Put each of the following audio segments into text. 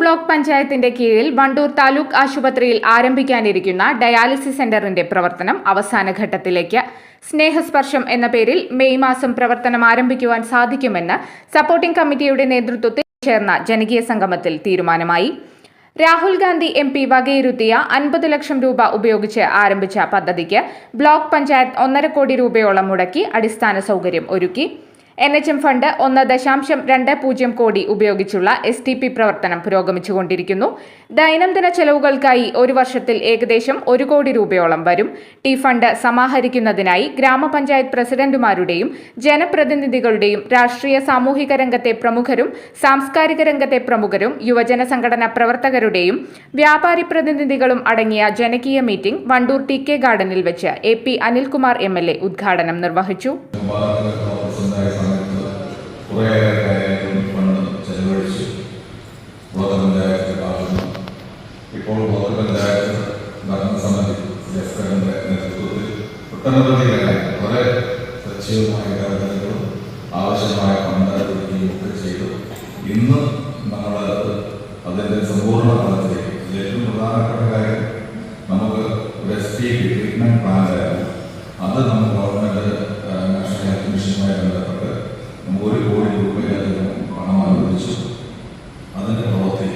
Block പഞ്ചായത്തിന്റെ കീഴിൽ വണ്ടൂർ താലൂക്ക് ആശുപത്രിയിൽ ആരംഭിക്കാനിരിക്കുന്ന ഡയാലിസിസ് സെന്ററിന്റെ പ്രവർത്തനം അവസാന ഘട്ടത്തിലേക്ക്. സ്നേഹസ്പർശം എന്ന പേരിൽ മെയ് മാസം പ്രവർത്തനം ആരംഭിക്കുവാൻ സാധിക്കുമെന്ന് സപ്പോർട്ടിംഗ് കമ്മിറ്റിയുടെ നേതൃത്വത്തിൽ ചേർന്ന ജനകീയ സംഗമത്തിൽ തീരുമാനമായി. രാഹുൽ ഗാന്ധി എം പി വകയിരുത്തിയ അൻപത് ലക്ഷം രൂപ ഉപയോഗിച്ച് ആരംഭിച്ച പദ്ധതിക്ക് ബ്ലോക്ക് പഞ്ചായത്ത് ഒന്നര കോടി രൂപയോളം മുടക്കി അടിസ്ഥാന സൗകര്യം ഒരുക്കി. എൻ എച്ച് എം ഫണ്ട് ഒന്ന് ദശാംശം രണ്ട് പൂജ്യം കോടി ഉപയോഗിച്ചുള്ള എസ് ടി പി പ്രവർത്തനം പുരോഗമിച്ചുകൊണ്ടിരിക്കുന്നു. ദൈനംദിന ചെലവുകൾക്കായി ഒരു വർഷത്തിൽ ഏകദേശം ഒരു കോടി രൂപയോളം വരും. ടി ഫണ്ട് സമാഹരിക്കുന്നതിനായി ഗ്രാമപഞ്ചായത്ത് പ്രസിഡന്റുമാരുടെയും ജനപ്രതിനിധികളുടെയും രാഷ്ട്രീയ സാമൂഹിക രംഗത്തെ പ്രമുഖരും സാംസ്കാരിക രംഗത്തെ പ്രമുഖരും യുവജന സംഘടനാ പ്രവർത്തകരുടെയും വ്യാപാരി പ്രതിനിധികളും അടങ്ങിയ ജനകീയ മീറ്റിംഗ് വണ്ടൂർ ടി കെ ഗാർഡനിൽ വെച്ച് A P Anilkumar M L A ഉദ്ഘാടനം നിർവഹിച്ചു. ഉണ്ടായ സമയത്ത് കുറേയേറെ കാര്യങ്ങൾ ഫണ്ട് ചെലവഴിച്ചു. ബ്ലോക്ക് പഞ്ചായത്തിന്റെ ഭാഗത്ത്. ഇപ്പോൾ ബ്ലോക്ക് പഞ്ചായത്ത് ഭരണസമിതി ജസ്കറിന്റെ നേതൃത്വത്തിൽ ഒട്ടനവധി കാര്യങ്ങൾ വളരെ സജീവമായ കാര്യങ്ങളും ആവശ്യമായ ഫണ്ട് ഒരുക്കുകയും ഒക്കെ ചെയ്തു. ഇന്ന് നമ്മൾ അതിന്റെ സമ്പൂർണ ഫലത്തിലേക്ക്. ഏറ്റവും പ്രധാനപ്പെട്ട കാര്യം നമുക്ക് ഒരു എസ് ടി ട്രീറ്റ്മെന്റ് പ്ലാനായിരുന്നു അത് നമ്മൾ ഗവൺമെന്റ് നാഷണൽ മിഷനുമായി ബന്ധപ്പെട്ട് നമുക്ക് ഒരു കോടി രൂപയിലധികം പണം അനുവദിച്ചു അതിന്റെ പ്രവൃത്തി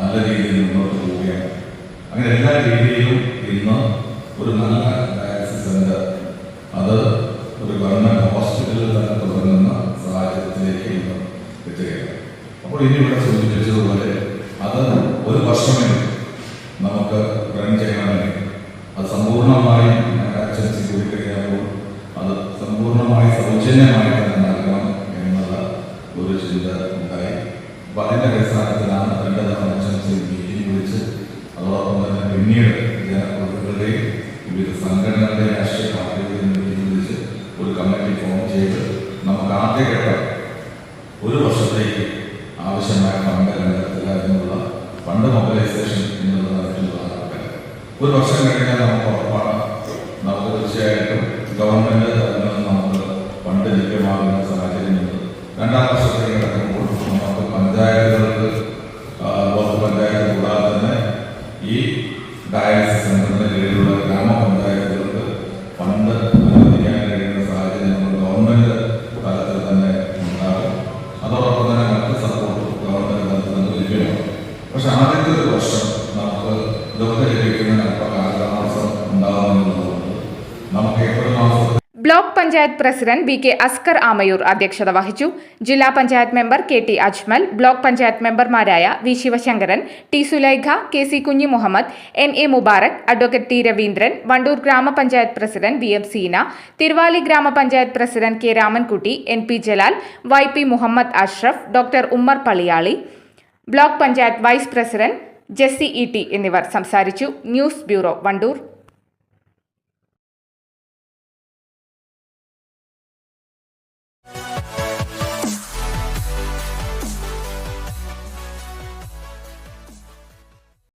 നല്ല രീതിയിൽ മുന്നോട്ട് പോവുകയാണ്. അങ്ങനെ എല്ലാ രീതിയിലും ഇന്ന് ഒരു നല്ല ഡയാലിസിസ് സെന്റർ അത് ഒരു ഗവൺമെന്റ് ഹോസ്പിറ്റലിൽ തന്നെ തുടങ്ങുന്ന സാഹചര്യത്തിലേക്ക് ഇന്ന് എത്തുകയാണ്. അപ്പോൾ ഇനി ഇവിടെ സൂചിപ്പിച്ചതുപോലെ അത് ഒരു വർഷമെങ്കിലും നമുക്ക് റൺ ചെയ്യണമെങ്കിൽ അത് സമ്പൂർണമായി ആക്സൻസി കൂടി അത് സമ്പൂർണമായി സൗജന്യമായിട്ട് നൽകണം എന്നുള്ള ഒരു ചിന്ത ഉണ്ടായി. അപ്പൊ അതിന്റെ അടിസ്ഥാനത്തിലാണ് രണ്ട് തവണ ആക്സൻസി മീറ്റിംഗ് വിളിച്ച് അതോടൊപ്പം തന്നെ പിന്നീട് ജനപ്രതിനിധികളുടെയും വിവിധ സംഘടനകളുടെയും രാഷ്ട്രീയ പാർട്ടികളുടെയും മീറ്റിംഗ് വിളിച്ച് ഒരു കമ്മിറ്റി ഫോം ചെയ്ത് നമുക്ക് ആദ്യഘട്ടം ഒരു വർഷത്തേക്ക് ആവശ്യമായ ഫണ്ട് കണ്ടെത്തുക എന്നുള്ള ഫണ്ട് മൊബിലൈസേഷൻ എന്നുള്ള തരത്തിലുള്ള ഒരു വർഷം കഴിഞ്ഞാൽ നമുക്ക് ഉറപ്പാണ്. നമുക്ക് തീർച്ചയായിട്ടും ഗവൺമെന്റ് സാഹചര്യമുണ്ട്. രണ്ടാം വർഷത്തേക്ക് കിടക്കുമ്പോൾ നമുക്ക് പഞ്ചായത്തുകൾക്ക് ബ്ലോക്ക് പഞ്ചായത്ത് കൂടാതെ തന്നെ ഈ ഡയാലിസിസ് സെന്ററിന്റെ കീഴിലുള്ള ഗ്രാമപഞ്ചായത്തുകൾക്ക് panchayat president B K Askar Amayur അധ്യക്ഷത വഹിച്ചു. ജില്ലാ panchayat member K T Ajmal block panchayat മെമ്പർമാരായ V Sivasankaran T Sulaikha K C Kunhi Muhammad N A Mubarak advocate T Raveendran Wandoor ഗ്രാമപഞ്ചായത്ത് president V M Seena Thiruvali ഗ്രാമപഞ്ചായത്ത് president K Ramankutty N P Jalal Y P Muhammad Ashraf doctor Ummer Paliyali block panchayat vice president Jessy E T എന്നിവർ സംസാരിച്ചു. News bureau Wandoor.